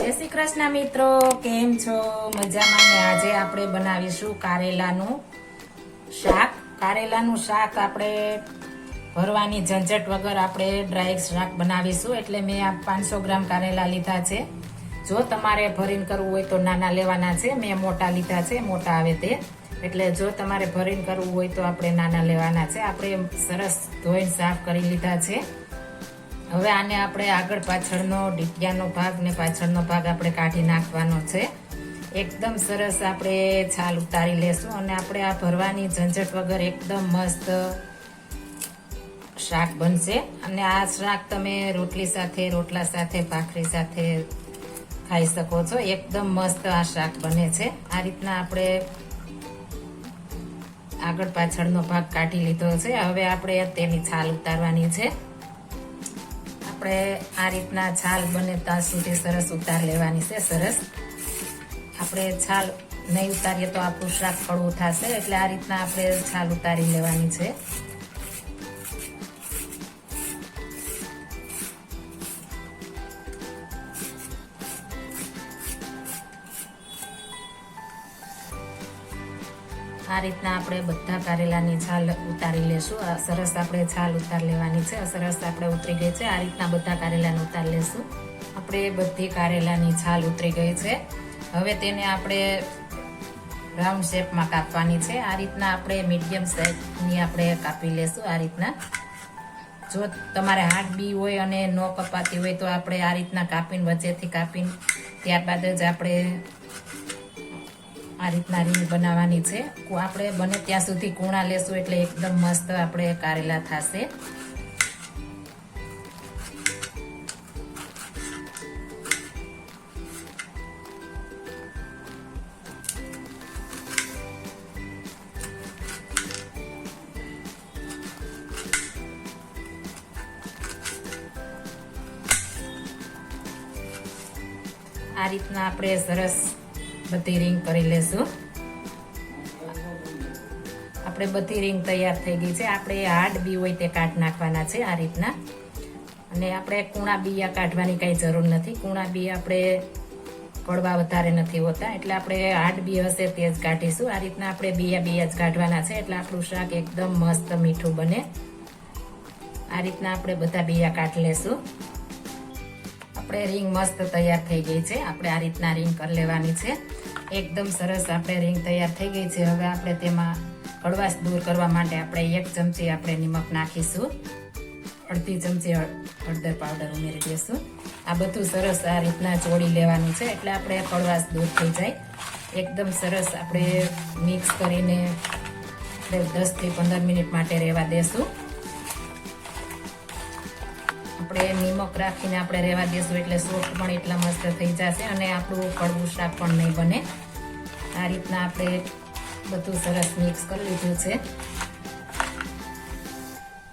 જય શ્રી કૃષ્ણ મિત્રો, કેમ છો? મજામાં ને આજે આપણે બનાવીશું કારેલાનું શાક. કારેલાનું શાક આપણે ભરવાની ઝંઝટ વગર આપણે ડ્રાય શાક બનાવીશું. એટલે મેં આ પાંચસો ગ્રામ કારેલા લીધા છે. જો તમારે ભરીને કરવું હોય તો નાના લેવાના છે. મેં મોટા લીધા છે. મોટા આવે તે. એટલે જો તમારે ભરીને કરવું હોય તો આપણે નાના લેવાના છે. આપણે સરસ ધોઈને સાફ કરી લીધા છે. હવે આને આપણે આગળ પાછળનો ડીપિયાનો ભાગ ને પાછળનો ભાગ આપણે કાઢી નાખવાનો છે. એકદમ સરસ આપણે છાલ ઉતારી લેશું અને આપણે આ ભરવાની ઝંઝટ વગર એકદમ મસ્ત શાક બનશે. અને આ શાક તમે રોટલી સાથે, રોટલા સાથે, ભાખરી સાથે ખાઈ શકો છો. એકદમ મસ્ત આ શાક બને છે. આ રીતના આપણે આગળ પાછળનો ભાગ કાઢી લીધો છે. હવે આપણે તેની છાલ ઉતારવાની છે. આપણે આ રીતના છાલ બને ત્યાં સુધી સરસ ઉતાર લેવાની છે, સરસ. આપણે છાલ નહીં ઉતારીએ તો આપણું શાક ફળવું થશે, એટલે આ રીતના આપણે છાલ ઉતારી લેવાની છે. આ રીતના આપણે બધા કારેલાની છાલ ઉતારી લેશું. આ સરસ આપણે છાલ ઉતાર લેવાની છે. સરસ આપણે ઉતરી ગઈ છે. આ રીતના બધા કારેલાને ઉતાર લેશું. આપણે બધી કારેલાની છાલ ઉતરી ગઈ છે. હવે તેને આપણે રાઉન્ડ શેપમાં કાપવાની છે. આ રીતના આપણે મીડિયમ સાઇઝની આપણે કાપી લેશું આ રીતના. જો તમારે હાથ બી હોય અને ન કપાતી હોય તો આપણે આ રીતના કાપીને વચ્ચેથી કાપીને ત્યારબાદ જ આપણે આ રીતના રીંગ બનાવવાની છે. આપણે બને ત્યાં સુધી કૂણા લેશું એટલે એકદમ મસ્ત આપણે કારેલા થશે. આ રીતના આપણે સરસ બધી રિંગ કરી લેશું. આપણે બધી રિંગ તૈયાર થઈ ગઈ છે. આપણે હાર્ડ બી હોય તે કાઢ નાખવાના છે આ રીતના. અને આપણે કૂણા બીયા કાઢવાની કાંઈ જરૂર નથી. કૂણા બી આપણે કડવા વધારે નથી હોતા. એટલે આપણે હાર્ડ બી હશે તે જ કાઢીશું. આ રીતના આપણે બીયા બીયા જ કાઢવાના છે. એટલે આપણું શાક એકદમ મસ્ત મીઠું બને. આ રીતના આપણે બધા બીયા કાઢી લેશું. આપણે રીંગ મસ્ત તૈયાર થઈ ગઈ છે. આપણે આ રીતના રીંગ કરી લેવાની છે. એકદમ સરસ આપણે રીંગ તૈયાર થઈ ગઈ છે. હવે આપણે તેમાં કડવાશ દૂર કરવા માટે આપણે એક ચમચી આપણે નિમક નાખીશું. અડધી ચમચી હળદર પાવડર ઉમેરી દઈશું. આ બધું સરસ આ રીતના ચોળી લેવાનું છે. એટલે આપણે કડવાશ દૂર થઈ જાય. એકદમ સરસ આપણે મિક્સ કરીને આપણે દસથી પંદર મિનિટ માટે રહેવા દેશું. આપણે નિમક રાખીને આપણે રહેવા દઈશું એટલે સોફ્ટ પણ એટલા મસ્ત થઈ જશે અને આપણું કડવું શાક પણ નહીં બને. આ રીતના આપણે બધું સરસ મિક્સ કરી લીધું છે.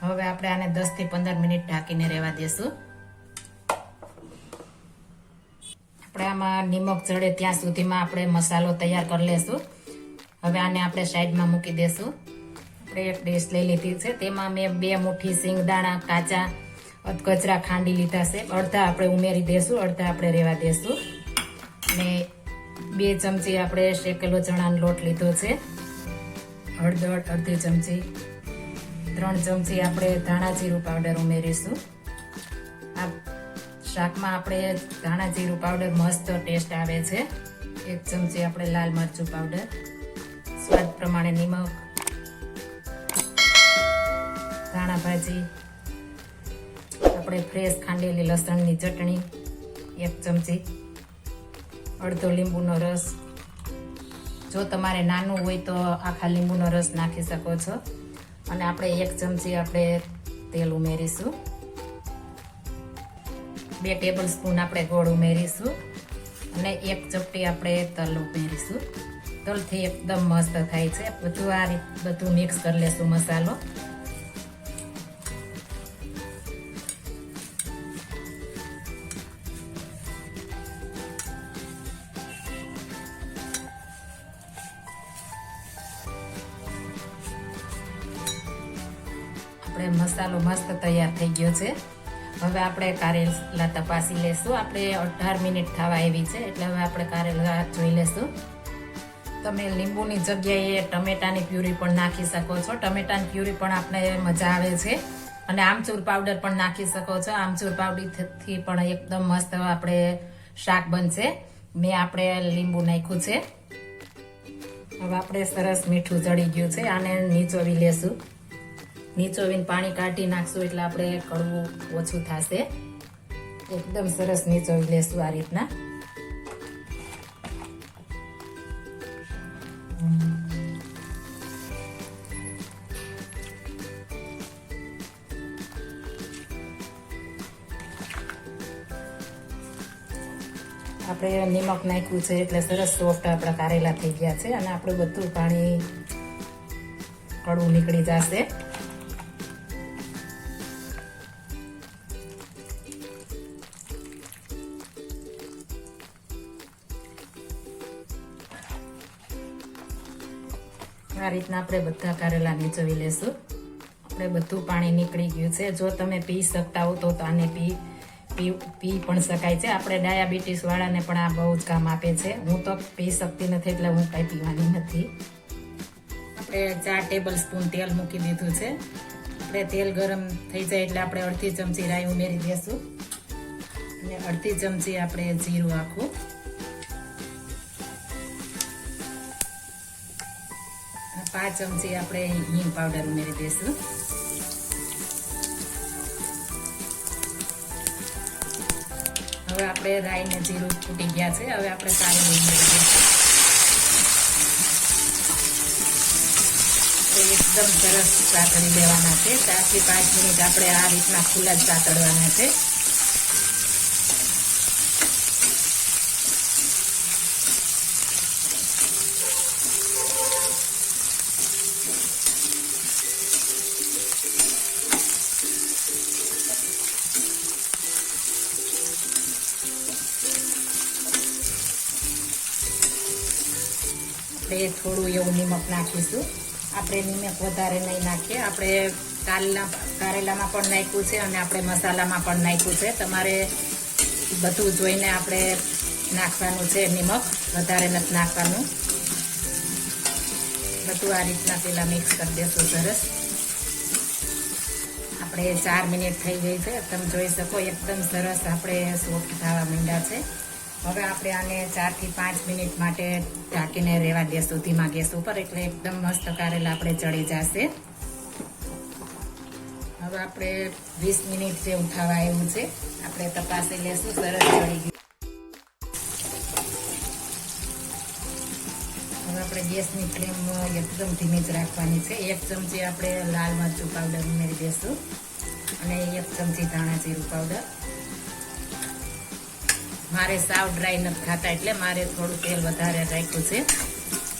હવે આપણે આને દસથી પંદર મિનિટ ઢાંકીને રહેવા દઈશું આપણે આમાં નિમક ચડે ત્યાં સુધીમાં આપણે મસાલો તૈયાર કરી લેશું. હવે આને આપણે સાઈડમાં મૂકી દેશું. આપણે એક ડીશ લઈ લીધી છે. તેમાં મેં બે મુઠ્ઠી સિંગદાણા, કાચા કચરા ખાંડી લીધા છે. અડધા આપણે ઉમેરી દેશું, અડધા આપણે રહેવા દેશું. અને બે ચમચી આપણે શેકેલો ચણાનો લોટ લીધો છે. હળદર, અડધી ચમચી. ત્રણ ચમચી આપણે ધાણા જીરું પાવડર ઉમેરીશું. આ શાકમાં આપણે ધાણા જીરું પાવડર મસ્ત ટેસ્ટ આવે છે. એક ચમચી આપણે લાલ મરચું પાવડર. સ્વાદ પ્રમાણે નિમક. ધાણા ભાજી. આપણે ફ્રેશ ખાંડેલી લસણની ચટણી, એક ચમચી, અડધો લીંબુનો રસ. જો તમારે નાનું હોય તો આખા લીંબુનો રસ નાખી શકો છો. અને આપણે એક ચમચી આપણે તેલ ઉમેરીશું. બે ટેબલ સ્પૂન આપણે ગોળ ઉમેરીશું. અને એક ચપટી આપણે તલ ઉમેરીશું. તલથી એકદમ મસ્ત થાય છે. બધું આ રીત બધું મિક્સ કરી લેશું મસાલો. મસાલો મસ્ત તૈયાર થઈ ગયો છે. હવે આપણે કારેલા તપાસી લેશું. આપણે અઢાર મિનિટ થવા આવી છે, એટલે હવે આપણે કારેલા જોઈ લેશું. તમે લીંબુની જગ્યાએ ટમેટાની પ્યુરી પણ નાખી શકો છો. ટમેટાની પ્યુરી પણ આપણે મજા આવે છે. અને આમચૂર પાવડર પણ નાખી શકો છો. આમચૂર પાવડરથી પણ એકદમ મસ્ત આપણે શાક બનશે. મેં આપણે લીંબુ નાખ્યું છે. હવે આપણે સરસ મીઠું ચડી ગયું છે. આને નીચોવી લેશું. નીચોવીને પાણી કાઢી નાખશું એટલે આપણે કડવું ઓછું થશે. એકદમ સરસ નીચોવી લેશું આ રીતના. આપણે નિમક નાખ્યું છે એટલે સરસ સોફ્ટ આપણા કારેલા થઈ ગયા છે અને આપણું બધું પાણી કડવું નીકળી જશે. આ રીતના આપણે બધા કારેલા નીચોવી લેશું. આપણે બધું પાણી નીકળી ગયું છે. જો તમે પી શકતા હો તો આને પી પી પી પણ શકાય છે. આપણે ડાયાબિટીસવાળાને પણ આ બહુ જ કામ આપે છે. હું તો પી શકતી નથી એટલે હું કાંઈ પીવાની નથી. આપણે ચાર ટેબલ સ્પૂન તેલ મૂકી દીધું છે. આપણે તેલ ગરમ થઈ જાય એટલે આપણે અડધી ચમચી રાઈ ઉમેરી દઈશું અને અડધી ચમચી આપણે જીરું આખું. પાંચ ચમચી આપણે હિંગ પાવડર ઉમેરી દઈશું. હવે આપણે રાઈ ને જીરું ફૂટી ગયા છે. હવે આપણે કારેલું ઉમેરી દઈશું. એકદમ સરસ સાતળી લેવાના છે. ચારથી પાંચ મિનિટ આપણે આ રીતના ખુલ્લા જ સાતળવાના છે. આપણે થોડું એવું નિમક નાખીશું. આપણે નિમક વધારે નહીં નાખીએ. આપણે કારેલા, કારેલામાં પણ નાખ્યું છે અને આપણે મસાલામાં પણ નાખ્યું છે. તમારે બધું જોઈને આપણે નાખવાનું છે નિમક. વધારે નથી નાખવાનું. બધું આ રીતના પેલા મિક્સ કરી દેશું સરસ. આપણે ચાર મિનિટ થઈ ગઈ છે. તમે જોઈ શકો, એકદમ સરસ આપણે સોફ્ટ થવા માંડ્યા છે. હવે આપણે આને ચારથી પાંચ મિનિટ માટે ઢાંકીને રહેવા દેશું ધીમા ગેસ ઉપર એટલે એકદમ મસ્ત કારેલા આપણે ચડી જશે. હવે આપણે વીસ મિનિટ જેવું થવા આવ્યું છે, આપણે તપાસી લેશું, સરસ ચડી ગયું. હવે આપણે ગેસની ફ્લેમ એકદમ ધીમી જ રાખવાની છે. એક ચમચી આપણે લાલ મરચું પાવડર ઉમેરી દઈશું અને એક ચમચી ધાણા જીરું પાવડર. મારે સાવ ડ્રાય નથી ખાતા એટલે મારે થોડું તેલ વધારે રાખ્યું છે.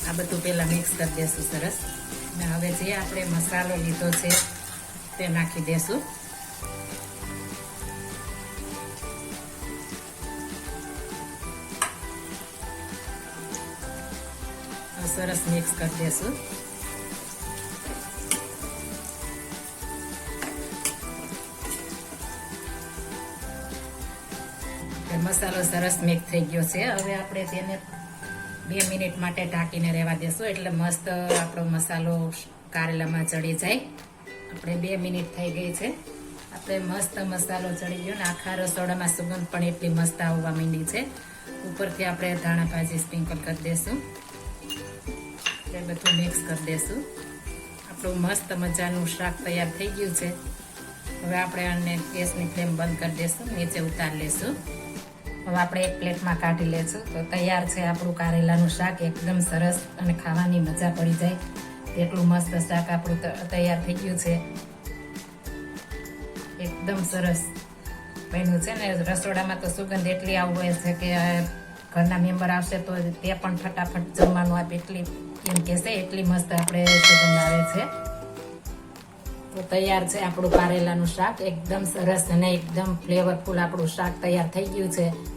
આ બધું પહેલાં મિક્સ કરી દેશું સરસ. અને હવે જે આપણે મસાલો લીધો છે, તે નાખી દેશું. સરસ મિક્સ કરી દેશું. મસાલો સરસ મિક્સ થઈ ગયો છે. હવે આપણે તેને બે મિનિટ માટે ઢાંકીને રહેવા દેશું. એટલે મસ્ત આપણો મસાલો કારેલામાં ચડી જાય. આપણે બે મિનિટ થઈ ગઈ છે. આપણે મસ્ત મસાલો ચડી ગયો ને આખા રસોડામાં સુગંધ પણ એટલી મસ્ત આવવા માંડી છે. ઉપરથી આપણે ધાણા ભાજી સ્પ્રિંકલ કરી દેશું. એટલે બધું મિક્સ કરી દેશું. આપણું મસ્ત મજાનું શાક તૈયાર થઈ ગયું છે. હવે આપણે આને ગેસની ફ્લેમ બંધ કરી દેશું. નીચે ઉતારી લેશું. હવે આપણે એક પ્લેટમાં કાઢી લેશું. તો તૈયાર છે આપણું કારેલાનું શાક, એકદમ સરસ અને ખાવાની મજા પડી જાય. એટલું મસ્ત શાક આપણું તૈયાર થઈ ગયું છે. એકદમ સરસ બન્યું છે ને. રસોડામાં તો સુગંધ એટલી આવું હોય છે કે ઘરના મેમ્બર આવશે તો તે પણ ફટાફટ જમવાનું આપે. એટલી એમ કહેશે એટલી મસ્ત આપણે સુગંધ આવે છે. તો તૈયાર છે આપણું કારેલાનું શાક. એકદમ સરસ અને એકદમ ફ્લેવરફુલ આપણું શાક તૈયાર થઈ ગયું છે.